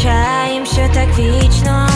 втрачаєм, що так вічно.